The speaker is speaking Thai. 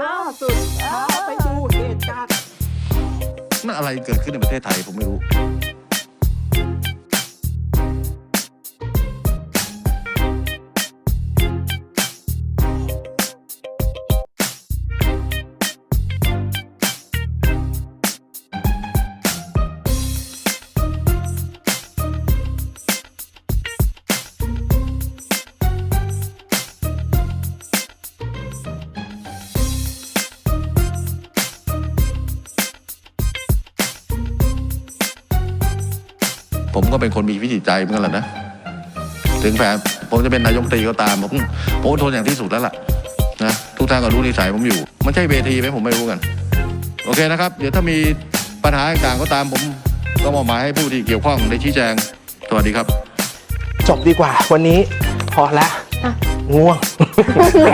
ล่าสุดพาไปดูเหตุการณ์นั่นอะไรเกิดขึ้นในประเทศไทยผมไม่รู้ ผมก็เป็นคนมีวิจิตรใจเหมือนกันแหละนะ ถึงแผนผมจะเป็นนายกรัฐมนตรีก็ตาม ผมผมอดทนอย่างที่สุดแล้วล่ะนะทุกท่านก็รู้นิสัยผมอยู่ มันใช่เวทีไหมผมไม่รู้กัน โอเคนะครับ เดี๋ยวถ้ามีปัญหาต่างๆก็ตามผมก็มอบหมายให้ผู้ที่เกี่ยวข้องได้ชี้แจง สวัสดีครับ จบดีกว่าวันนี้พอละง่วงแหม